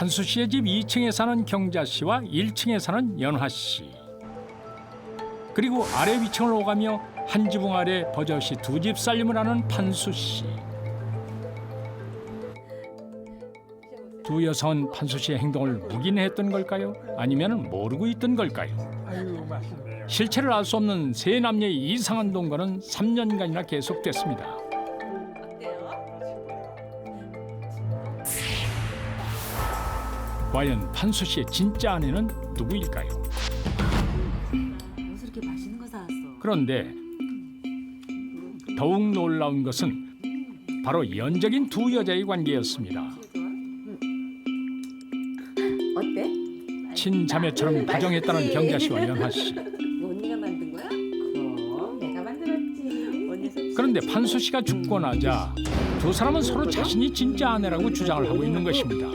판수 씨의 집 2층에 사는 경자 씨와 1층에 사는 연화 씨. 그리고 아래 위층을 오가며 한 지붕 아래 버젓이 두 집 살림을 하는 판수 씨. 두 여성은 판수 씨의 행동을 묵인했던 걸까요? 아니면 모르고 있던 걸까요? 실체를 알 수 없는 세 남녀의 이상한 동거는 3년간이나 계속됐습니다. 과연 판수 씨의 진짜 아내는 누구일까요? 무슨 이렇게 맛있는 거 사왔어? 그런데 더욱 놀라운 것은 바로 연적인 두 여자의 관계였습니다. 어때? 친자매처럼 다정했다는 경자 씨와 연화 씨. 언니가 만든 거야? 그럼 내가 만들었지. 언니. 그런데 판수 씨가 죽고 나자 두 사람은 서로 자신이 진짜 아내라고 주장을 하고 있는 것입니다.